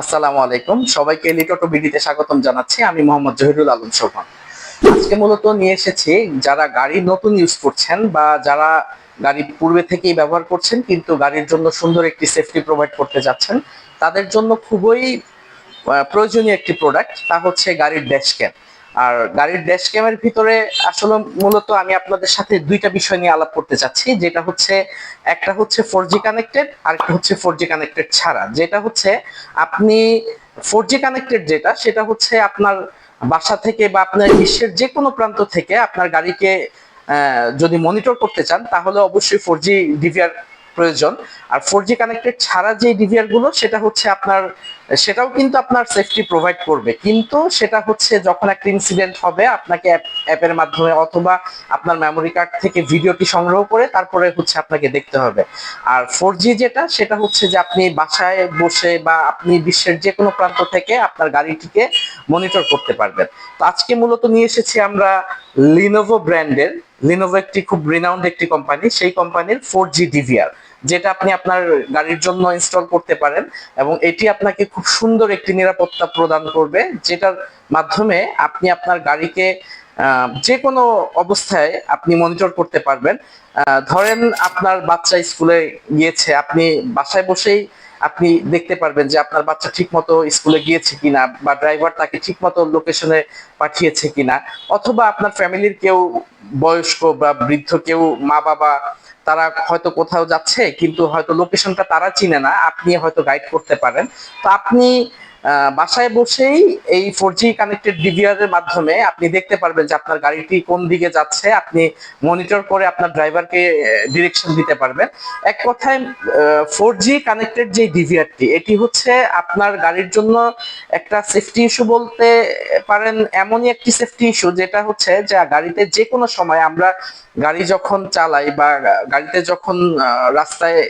আসসালামু আলাইকুম। সবাইকে লিটোটো বিডিতে স্বাগতম জানাচ্ছি। আমি মোহাম্মদ জহিরুল আলম শোভন আজকে মূলত নিয়ে এসেছি যারা গাড়ি নতুন ইউজ করছেন বা যারা গাড়ি পূর্বে থেকেই ব্যবহার করছেন, কিন্তু গাড়ির জন্য সুন্দর একটি সেফটি প্রোভাইড করতে যাচ্ছেন, তাদের জন্য খুবই প্রয়োজনীয় একটি প্রোডাক্ট তা হচ্ছে গাড়ির ড্যাশ ক্যাম আর গাড়ির ড্যাশ ক্যামের ভিতরে আসলে মূলত আমি আপনাদের সাথে দুইটা বিষয় নিয়ে আলাপ করতে চাচ্ছি। যেটা হচ্ছে, একটা হচ্ছে ফোর জি কানেক্টেড আর একটা হচ্ছে ফোর জি কানেক্টেড ছাড়া। যেটা হচ্ছে, আপনি ফোর জি কানেক্টেড যেটা, সেটা হচ্ছে আপনার বাসা থেকে বা আপনার বিশ্বের যে কোনো প্রান্ত থেকে আপনার গাড়িকে যদি মনিটর করতে চান, তাহলে অবশ্যই ফোর জি ডিভিআর প্রয়োজন। আর ফোর জি কানেক্টেড ছাড়া যে ডিভিআরগুলো, সেটা হচ্ছে আপনার, সেটাও কিন্তু আপনার সেফটি প্রোভাইড করবে। কিন্তু সেটা হচ্ছে যখন একটা ইনসিডেন্ট হবে, আপনাকে অ্যাপের মাধ্যমে অথবা আপনার মেমোরি কার্ড থেকে ভিডিওটি সংগ্রহ করে তারপরে হচ্ছে আপনাকে দেখতে হবে। আর ফোর জি যেটা, সেটা হচ্ছে যে আপনি বাসায় বসে বা আপনি বিশ্বের যে কোনো প্রান্ত থেকে আপনার গাড়িটিকে মনিটর করতে পারবেন। তো আজকে মূলত নিয়ে এসেছি আমরা লিনোভো ব্র্যান্ডের লিনোভো একটি খুব রিনাউন্ড একটি কোম্পানি সেই কোম্পানির ফোর জি ডিভিআর যেটা আপনি আপনার গাড়ির জন্য ইনস্টল করতে পারেন এবং এটি আপনাকে খুব সুন্দর একটি নিরাপত্তা প্রদান করবে, যেটার মাধ্যমে আপনি আপনার গাড়িকে যে কোনো অবস্থায় আপনি মনিটর করতে পারবেন। ধরেন আপনার বাচ্চা স্কুলে গিয়েছে, আপনি বাসায় বসেই আপনি দেখতে পারবেন যে আপনার বাচ্চা ঠিকমতো স্কুলে গিয়েছে কিনা বা ড্রাইভার তাকে ঠিকমতো লোকেশনে পাঠিয়েছে কিনা। অথবা আপনার ফ্যামিলির কেউ বয়স্ক বা বৃদ্ধ কেউ মা বাবা তারা হয়তো কোথাও যাচ্ছে, কিন্তু হয়তো লোকেশনটা তারা চিনে না আপনি হয়তো গাইড করতে পারেন। তো আপনি বাসায় বসেই এই ফোর জি কানেক্টেড ডিভিআর এর মাধ্যমে আপনি দেখতে পারবেন যে আপনার গাড়িটি কোন দিকে যাচ্ছে, আপনি মনিটর করে আপনার ড্রাইভারকে ডিরেকশন দিতে পারবেন। এক কথায় ফোর জি কানেক্টেড যে ডিভিআরটি এটি হচ্ছে আপনার গাড়ির জন্য একটা সেফটি ইস্যু বলতে পারেন, এমনই একটি সেফটি ইস্যু যেটা হচ্ছে যে গাড়িতে যে কোনো সময় আমরা গাড়ি যখন চালাই বা গাড়িতে যখন রাস্তায়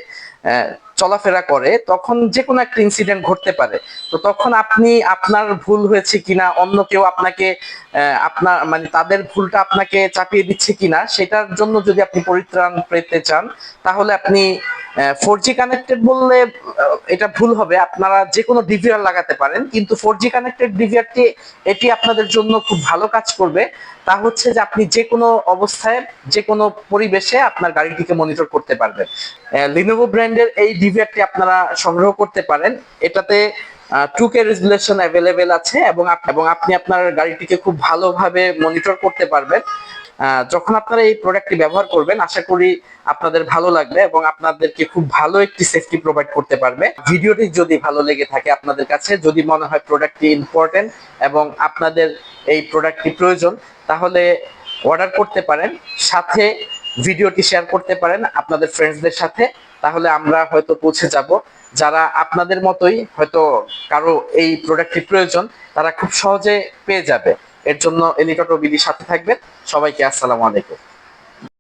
চলাফেরা করে, তখন যে কোনো একটা ইনসিডেন্ট ঘটতে পারে। তো তখন আপনি আপনার ভুল হয়েছে কিনা, অন্য কেউ আপনাকে আপনার মানে তাদের ভুলটা আপনাকে চাপিয়ে দিচ্ছে কিনা, সেটার জন্য যদি আপনি পরিত্রাণ পেতে চান, তাহলে আপনি ফোর জি কানেক্টেড বললে এটা ভুল হবে। আপনারা যে কোনো ডিভিআর লাগাতে পারেন, কিন্তু ফোর জি কানেক্টেড ডিভিআরটি এটি আপনাদের জন্য খুব ভালো কাজ করবে। তা হচ্ছে যে আপনি যে কোনো অবস্থায় যে কোনো পরিবেশে আপনার গাড়িটিকে মনিটর করতে পারবেন। লিনোভো ব্র্যান্ডের এই ডিভিআরটি আপনারা সংগ্রহ করতে পারেন। এটাতে টু কে রেজুলেশন অ্যাভেলেবেল আছে এবং এবং আপনি আপনার গাড়িটিকে খুব ভালোভাবে মনিটর করতে পারবেন। যখন আপনারা এই প্রোডাক্টটি ব্যবহার করবেন, আশা করি আপনাদের ভালো লাগবে এবং আপনাদেরকে খুব ভালো একটি সেফটি প্রোভাইড করতে পারবে। ভিডিওটি যদি ভালো লেগে থাকে আপনাদের কাছে, যদি মনে হয় প্রোডাক্টটি ইম্পর্টেন্ট এবং আপনাদের এই প্রোডাক্টটি প্রয়োজন, তাহলে অর্ডার করতে পারেন, সাথে ভিডিওটি শেয়ার করতে পারেন আপনাদের ফ্রেন্ডসদের সাথে, তাহলে আমরা হয়তো পৌঁছে যাব। যারা আপনাদের মতোই হয়তো কারও এই প্রোডাক্টটি প্রয়োজন, তারা খুব সহজে পেয়ে যাবে। এর জন্য এলিকাটো বিধি সাথে থাকবেন। সবাইকে আসসালামু আলাইকুম।